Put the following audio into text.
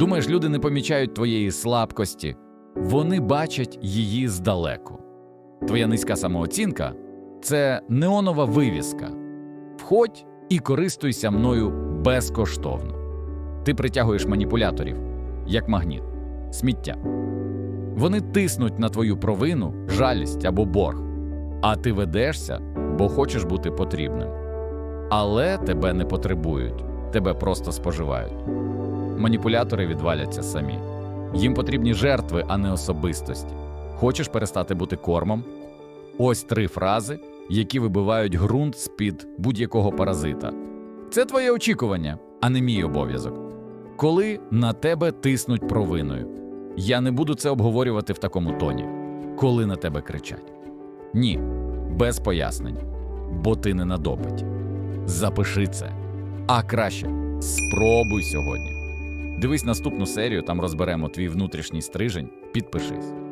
Думаєш, люди не помічають твоєї слабкості, вони бачать її здалеку. Твоя низька самооцінка це неонова вивіска. Входь і користуйся мною безкоштовно. Ти притягуєш маніпуляторів, як магніт, сміття. Вони тиснуть на твою провину, жалість або борг, а ти ведешся, бо хочеш бути потрібним. Але тебе не потребують, тебе просто споживають. Маніпулятори відваляться самі. Їм потрібні жертви, а не особистості. Хочеш перестати бути кормом? Ось три фрази, які вибивають ґрунт з-під будь-якого паразита. Це твоє очікування, а не мій обов'язок. Коли на тебе тиснуть провиною, я не буду це обговорювати в такому тоні, коли на тебе кричать. Ні, без пояснень, бо ти не на допиті. Запиши це. А краще спробуй сьогодні. Дивись наступну серію, там розберемо твій внутрішній стрижень. Підпишись.